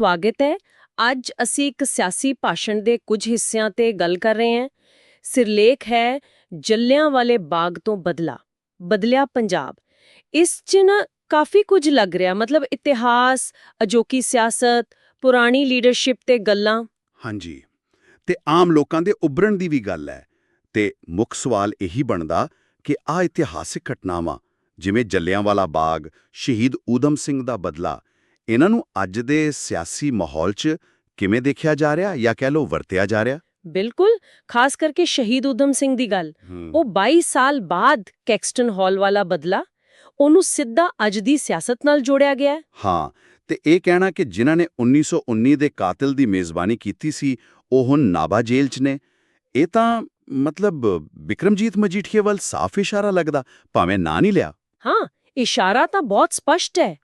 ਸਵਾਗਤ ਹੈ। ਅੱਜ ਅਸੀਂ ਇੱਕ ਸਿਆਸੀ ਭਾਸ਼ਣ ਦੇ ਕੁਝ ਹਿੱਸਿਆਂ ਤੇ ਗੱਲ ਕਰ ਰਹੇ ਹਾਂ। ਸਿਰਲੇਖ ਹੈ, ਜੱਲਿਆਂ ਵਾਲੇ ਬਾਗ ਤੋਂ ਬਦਲਾ, ਬਦਲਿਆ ਪੰਜਾਬ। ਇਸ 'ਚ ਨਾ ਕਾਫੀ ਕੁਝ ਲੱਗ ਰਿਹਾ, ਮਤਲਬ ਇਤਿਹਾਸ, ਅਜੋਕੀ ਸਿਆਸਤ, ਪੁਰਾਣੀ ਲੀਡਰਸ਼ਿਪ ਤੇ ਗੱਲਾਂ। ਹਾਂਜੀ, ਤੇ ਆਮ ਲੋਕਾਂ ਦੇ ਉੱਭਰਨ ਦੀ ਵੀ ਗੱਲ ਹੈ। ਤੇ ਮੁੱਖ ਸਵਾਲ ਇਹੀ ਬਣਦਾ ਕਿ ਆ ਇਤਿਹਾਸਿਕ ਘਟਨਾਵਾਂ, ਜਿਵੇਂ ਜੱਲਿਆਂਵਾਲਾ ਬਾਗ, ਸ਼ਹੀਦ ਊਧਮ ਸਿੰਘ ਦਾ ਬਦਲਾ ਇਹਨਾਂ ਨੂੰ ਅੱਜ ਦੇ ਸਿਆਸੀ ਮਾਹੌਲ 'ਚ ਕਿਵੇਂ ਦੇਖਿਆ ਜਾ ਰਿਹਾ ਜਾਂ ਕਹਿ ਲਓ ਵਰਤਿਆ ਜਾ ਰਿਹਾ? ਬਿਲਕੁਲ ਖਾਸ ਕਰਕੇ ਸ਼ਹੀਦ ਊਧਮ ਸਿੰਘ ਦੀ ਗੱਲ। ਉਹ 22 ਸਾਲ ਬਾਅਦ ਕੈਕਸਟਨ ਹਾਲ ਵਾਲਾ ਬਦਲਾ ਉਹਨੂੰ ਸਿੱਧਾ ਅੱਜ ਦੀ ਸਿਆਸਤ ਨਾਲ ਜੋੜਿਆ ਗਿਆ ਹੈ। ਹਾਂ ਤੇ ਇਹ ਕਹਿਣਾ ਕਿ ਜਿਨ੍ਹਾਂ ਨੇ 1919 ਦੇ ਕਾਤਲ ਦੀ ਮੇਜ਼ਬਾਨੀ ਕੀਤੀ ਸੀ ਉਹ ਹੁਣ ਨਾਬਾ ਜੇਲ੍ਹ 'ਚ ਨੇ। ਇਹ ਤਾਂ ਮਤਲਬ ਵਿਕਰਮਜੀਤ ਮਜੀਠੀਏ ਵੱਲ ਸਾਫ਼ ਇਸ਼ਾਰਾ ਲੱਗਦਾ ਭਾਵੇਂ ਨਾਂ ਨਹੀਂ ਲਿਆ। ਹਾਂ ਇਸ਼ਾਰਾ ਤਾਂ ਬਹੁਤ ਸਪਸ਼ਟ ਹੈ।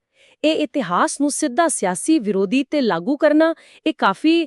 ਇਹ ਇਤਿਹਾਸ ਨੂੰ ਸਿੱਧਾ ਸਿਆਸੀ ਵਿਰੋਧੀ ਤੇ ਲਾਗੂ ਕਰਨਾ ਇਹ ਕਾਫੀ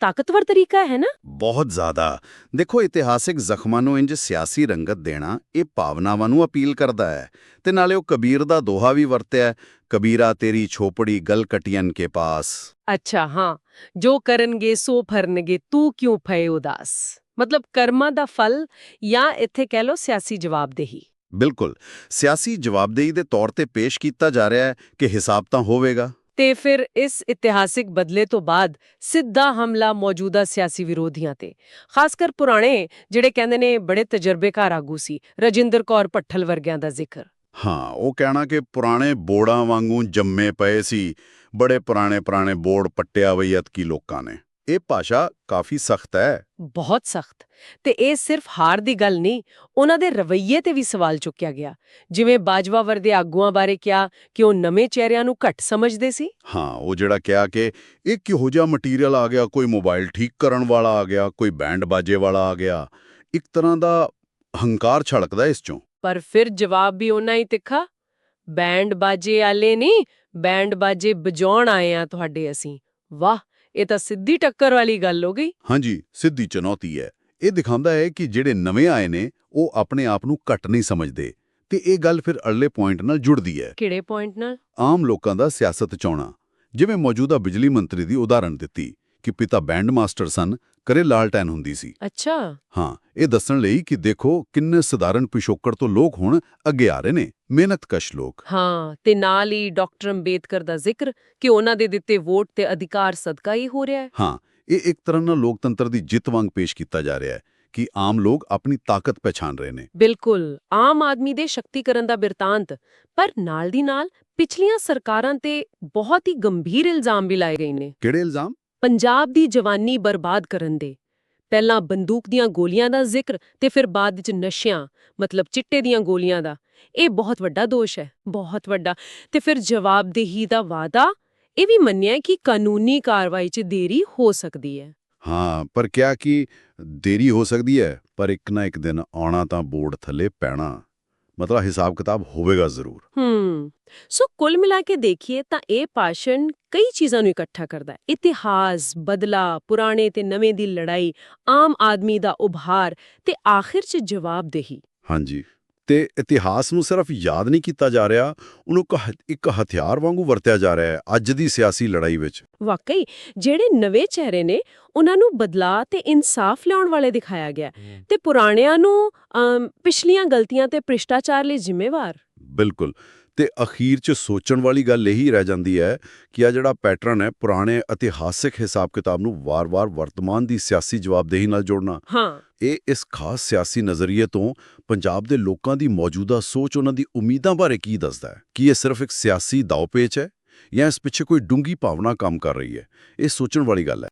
ਤਾਕਤਵਰ ਤਰੀਕਾ ਹੈ ਨਾ? ਬਹੁਤ ਜ਼ਿਆਦਾ। ਦੇਖੋ ਇਤਿਹਾਸਿਕ ਜ਼ਖਮਾਂ ਨੂੰ ਇੰਜ ਸਿਆਸੀ ਰੰਗਤ ਦੇਣਾ ਇਹ ਭਾਵਨਾਵਾਂ ਨੂੰ ਅਪੀਲ ਕਰਦਾ ਹੈ। ਤੇ ਨਾਲੇ ਉਹ ਕਬੀਰ ਦਾ ਦੋਹਾ ਵੀ ਵਰਤਿਆ ਕਬੀਰਾ ਤੇਰੀ ਛੋਪੜੀ ਗਲ ਕਟਿयन ਕੇ ਪਾਸ। ਅੱਛਾ ਹਾਂ। ਜੋ ਕਰਨਗੇ ਸੋ ਫਰਨਗੇ ਤੂੰ ਕਿਉਂ ਭਏ ਉਦਾਸ? ਮਤਲਬ ਕਰਮਾਂ ਦਾ ਫਲ ਜਾਂ ਇੱਥੇ ਕਹਿ ਲਓ ਸਿਆਸੀ ਜਵਾਬਦੇਹੀ। ਬਿਲਕੁਲ। ਸਿਆਸੀ ਜਵਾਬਦੇਹੀ ਦੇ ਤੌਰ ਤੇ ਪੇਸ਼ ਕੀਤਾ ਜਾ ਰਿਹਾ ਹੈ ਕਿ ਹਿਸਾਬ ਤਾਂ ਹੋਵੇਗਾ। ਤੇ ਫਿਰ ਇਸ ਇਤਿਹਾਸਿਕ ਬਦਲੇ ਤੋਂ ਬਾਅਦ ਸਿੱਧਾ ਹਮਲਾ ਮੌਜੂਦਾ ਸਿਆਸੀ ਵਿਰੋਧੀਆਂ ਤੇ। ਖਾਸ ਕਰ ਪੁਰਾਣੇ ਜਿਹੜੇ ਕਹਿੰਦੇ ਨੇ ਬੜੇ ਤਜਰਬੇਕਾਰ ਆਗੂ ਸੀ ਰਜਿੰਦਰ ਕੌਰ ਪੱਠਲ ਵਰਗਿਆਂ ਦਾ ਜ਼ਿਕਰ। ਹਾਂ ਉਹ ਕਹਿਣਾ ਕਿ ਪੁਰਾਣੇ ਬੋੜਾਂ ਵਾਂਗੂ ਜੰਮੇ ਪਏ ਸੀ ਬੜੇ ਪੁਰਾਣੇ ਪੁਰਾਣੇ ਬੋੜ ਪੱਟਿਆ ਵਈਅਤ ਕੀ ਲੋਕਾਂ ਨੇ। ਇਹ ਭਾਸ਼ਾ ਕਾਫੀ ਸਖਤ ਹੈ। ਬਹੁਤ ਸਖਤ। ਤੇ ਇਹ ਸਿਰਫ ਹਾਰ ਦੀ ਗੱਲ ਨਹੀਂ ਉਹਨਾਂ ਦੇ ਰਵੱਈਏ ਤੇ ਵੀ ਸਵਾਲ ਚੁੱਕਿਆ ਗਿਆ। ਜਿਵੇਂ ਬਾਜਵਾ ਵਰਦੇ ਆਗੂਆਂ ਬਾਰੇ ਕਿਹਾ ਕਿ ਉਹ ਨਵੇਂ ਚਿਹਰਿਆਂ ਨੂੰ ਘੱਟ ਸਮਝਦੇ ਸੀ। ਹਾਂ ਉਹ ਜਿਹੜਾ ਕਿਹਾ ਕਿ ਇਹ ਕਿਹੋ ਜਿਹਾ ਮਟੀਰੀਅਲ ਆ ਗਿਆ ਕੋਈ ਮੋਬਾਈਲ ਠੀਕ ਕਰਨ ਵਾਲਾ ਆ ਗਿਆ ਕੋਈ ਬੈਂਡ ਬਾਜੇ ਵਾਲਾ ਆ ਗਿਆ ਇੱਕ ਤਰ੍ਹਾਂ ਦਾ ਹੰਕਾਰ ਛਲਕਦਾ ਇਸ ਚੋਂ। ਪਰ ਫਿਰ ਜਵਾਬ ਵੀ ਉਹਨਾਂ ਹੀ ਤਿੱਖਾ ਬੈਂਡ ਬਾਜੇ ਵਾਲੇ ਨਹੀਂ ਬੈਂਡ ਬਾਜੇ ਵਜਾਉਣ ਆਏ ਆ ਤੁਹਾਡੇ ਅਸੀਂ। ਵਾਹ! ਇਹ ਤਾਂ ਸਿੱਧੀ ਟੱਕਰ ਵਾਲੀ ਗੱਲ ਹੋ ਗਈ। ਹਾਂਜੀ ਸਿੱਧੀ ਚੁਣੌਤੀ ਹੈ। ਇਹ ਦਿਖਾਉਂਦਾ ਹੈ ਕਿ ਜਿਹੜੇ ਨਵੇਂ ਆਏ ਨੇ ਉਹ ਆਪਣੇ ਆਪ ਨੂੰ ਘੱਟ ਨਹੀਂ ਸਮਝਦੇ ਤੇ ਇਹ ਗੱਲ ਫਿਰ ਅਗਲੇ ਪੁਆਇੰਟ ਨਾਲ ਜੁੜਦੀ ਹੈ। ਕਿਹੜੇ ਪੁਆਇੰਟ ਨਾਲ? ਆਮ ਲੋਕਾਂ ਦਾ ਸਿਆਸਤ ਚਾਉਣਾ ਜਿਵੇਂ ਮੌਜੂਦਾ ਬਿਜਲੀ ਮੰਤਰੀ ਦੀ ਉਦਾਹਰਣ ਦਿੱਤੀ ਕਿ ਪਿਤਾ ਬੈਂਡ ਮਾਸਟਰ ਸਨ ਕਰੇ ਲਾਲਟੈਨ ਹੁੰਦੀ ਸੀ। ਅੱਛਾ। ਹਾਂ ਇਹ ਦੱਸਣ ਲਈ ਕਿ ਦੇਖੋ ਕਿੰਨੇ ਸਧਾਰਨ ਪਿਛੋਕੜ ਤੋਂ ਲੋਕ ਹੁਣ ਅੱਗੇ ਆ ਰਹੇ ਨੇ ਮਿਹਨਤਕਸ਼ ਲੋਕ। ਹਾਂ ਤੇ ਨਾਲ ਹੀ ਡਾਕਟਰ ਅੰਬੇਦਕਰ ਦਾ ਜ਼ਿਕਰ ਕਿ ਉਹਨਾਂ ਦੇ ਦਿੱਤੇ ਵੋਟ ਤੇ ਅਧਿਕਾਰ ਸਦਕਾ ਹੀ ਹੋ ਰਿਹਾ ਹੈ। ਹਾਂ ਇਹ ਇੱਕ ਤਰ੍ਹਾਂ ਨਾਲ ਲੋਕਤੰਤਰ ਦੀ ਜਿੱਤ ਵਾਂਗ ਪੇਸ਼ ਕੀਤਾ ਜਾ ਰਿਹਾ ਹੈ ਕਿ ਆਮ ਲੋਕ ਆਪਣੀ ਤਾਕਤ ਪਛਾਣ ਰਹੇ ਨੇ। ਬਿਲਕੁਲ ਆਮ ਆਦਮੀ ਦੇ ਸ਼ਕਤੀਕਰਨ ਦਾ ਬਿਰਤਾਂਤ ਪਰ ਨਾਲ ਦੀ ਨਾਲ ਪਿਛਲੀਆਂ ਸਰਕਾਰਾਂ ਤੇ ਬਹੁਤ ਹੀ ਗੰਭੀਰ ਇਲਜ਼ਾਮ ਵੀ ਲਾਏ ਗਏ ਨੇ। ਕਿਹੜੇ ਇਲਜ਼ਾਮ? ਪੰਜਾਬ ਦੀ ਜਵਾਨੀ ਬਰਬਾਦ ਕਰਨ ਦੇ। ਪਹਿਲਾਂ ਬੰਦੂਕ ਦੀਆਂ ਗੋਲੀਆਂ ਦਾ ਜ਼ਿਕਰ ਤੇ ਫਿਰ ਬਾਅਦ ਵਿੱਚ ਨਸ਼ਿਆਂ, ਮਤਲਬ ਚਿੱਟੇ ਦੀਆਂ ਗੋਲੀਆਂ ਦਾ। ਇਹ ਬਹੁਤ ਵੱਡਾ ਦੋਸ਼ ਹੈ, ਬਹੁਤ ਵੱਡਾ। ਤੇ ਫਿਰ ਜਵਾਬਦੇਹੀ ਦਾ ਵਾਅਦਾ? ਇਹ ਵੀ ਮੰਨਿਆ ਕਿ ਕਾਨੂੰਨੀ ਕਾਰਵਾਈ 'ਚ ਦੇਰੀ ਹੋ ਸਕਦੀ ਹੈ। ਹਾਂ, ਪਰ ਕਿਹਾ ਕਿ ਦੇਰੀ ਹੋ ਸਕਦੀ ਹੈ, ਪਰ ਇੱਕ ਨਾ ਇੱਕ ਦਿਨ ਆਉਣਾ ਤਾਂ ਬੋਰਡ ਥੱਲੇ ਪੈਣਾ। ਮਤਲਬ ਹਿਸਾਬ ਕਿਤਾਬ ਹੋਵੇਗਾ ਜ਼ਰੂਰ। ਹੂੰ ਸੋ ਕੁੱਲ ਮਿਲਾ ਕੇ ਦੇਖੀਏ ਤਾਂ ਇਹ ਭਾਸ਼ਣ ਕਈ ਚੀਜ਼ਾਂ ਨੂੰ ਇਕੱਠਾ ਕਰਦਾ ਹੈ। ਇਤਿਹਾਸ ਬਦਲਾ ਪੁਰਾਣੇ ਤੇ ਨਵੇਂ ਦੀ ਲੜਾਈ ਆਮ ਆਦਮੀ ਦਾ ਉਭਾਰ ਤੇ ਆਖਿਰ 'ਚ ਜਵਾਬਦੇਹੀ। ਹਾਂਜੀ। ਤੇ ਇਤਿਹਾਸ ਨੂੰ ਸਿਰਫ ਯਾਦ ਨਹੀਂ ਕੀਤਾ ਜਾ ਰਿਹਾ ਉਹਨੂੰ ਇੱਕ ਹਥਿਆਰ ਵਾਂਗੂ ਵਰਤਿਆ ਜਾ ਰਿਹਾ ਹੈ ਅੱਜ ਦੀ ਸਿਆਸੀ ਲੜਾਈ ਵਿੱਚ। ਵਾਕਈ ਜਿਹੜੇ ਨਵੇਂ ਚਿਹਰੇ ਨੇ ਉਹਨਾਂ ਨੂੰ ਬਦਲਾ ਤੇ ਇਨਸਾਫ ਲਿਆਉਣ ਵਾਲੇ ਦਿਖਾਇਆ ਗਿਆ ਤੇ ਪੁਰਾਣਿਆਂ ਨੂੰ ਪਿਛਲੀਆਂ ਗਲਤੀਆਂ ਤੇ ਭ੍ਰਿਸ਼ਟਾਚਾਰ ਲਈ ਜ਼ਿੰਮੇਵਾਰ। ਬਿਲਕੁਲ। ਤੇ ਅਖੀਰ 'ਚ ਸੋਚਣ ਵਾਲੀ ਗੱਲ ਇਹੀ ਰਹਿ ਜਾਂਦੀ ਹੈ ਕਿ ਆ ਜਿਹੜਾ ਪੈਟਰਨ ਹੈ ਪੁਰਾਣੇ ਇਤਿਹਾਸਿਕ ਹਿਸਾਬ-ਕਿਤਾਬ ਨੂੰ ਵਾਰ-ਵਾਰ ਵਰਤਮਾਨ ਦੀ ਸਿਆਸੀ ਜਵਾਬਦੇਹੀ ਨਾਲ ਜੋੜਨਾ। ਹਾਂ। ਇਹ ਇਸ ਖਾਸ ਸਿਆਸੀ ਨਜ਼ਰੀਏ ਤੋਂ ਪੰਜਾਬ ਦੇ ਲੋਕਾਂ ਦੀ ਮੌਜੂਦਾ ਸੋਚ ਉਹਨਾਂ ਦੀ ਉਮੀਦਾਂ ਬਾਰੇ ਕੀ ਦੱਸਦਾ ਹੈ? ਕੀ ਇਹ ਸਿਰਫ ਇੱਕ ਸਿਆਸੀ ਦਾਅਪੇਚ ਹੈ ਜਾਂ ਇਸ ਪਿੱਛੇ ਕੋਈ ਡੂੰਗੀ ਭਾਵਨਾ ਕੰਮ ਕਰ ਰਹੀ ਹੈ? ਇਹ ਸੋਚਣ ਵਾਲੀ ਗੱਲ ਹੈ।